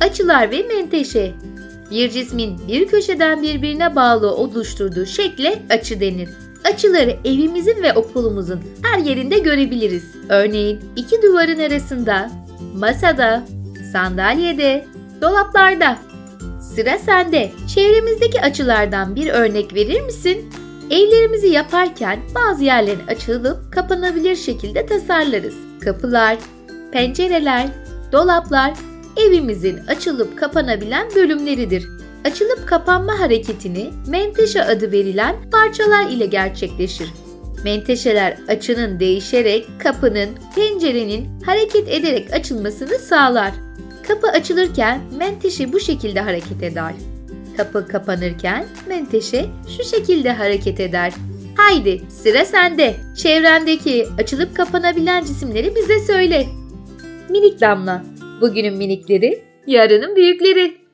Açılar ve menteşe. Bir cismin bir köşeden birbirine bağlı oluşturduğu şekle açı denir. Açıları evimizin ve okulumuzun her yerinde görebiliriz. Örneğin iki duvarın arasında, masada, sandalyede, dolaplarda. Sıra sende. Çevremizdeki açılardan bir örnek verir misin? Evlerimizi yaparken bazı yerlerin açılıp kapanabilir şekilde tasarlarız. Kapılar, pencereler, dolaplar evimizin açılıp kapanabilen bölümleridir. Açılıp kapanma hareketini menteşe adı verilen parçalar ile gerçekleşir. Menteşeler açının değişerek kapının, pencerenin hareket ederek açılmasını sağlar. Kapı açılırken menteşe bu şekilde hareket eder. Kapı kapanırken menteşe şu şekilde hareket eder. Haydi sıra sende. Çevrendeki açılıp kapanabilen cisimleri bize söyle. Minik damla. Bugünün minikleri, yarının büyükleri.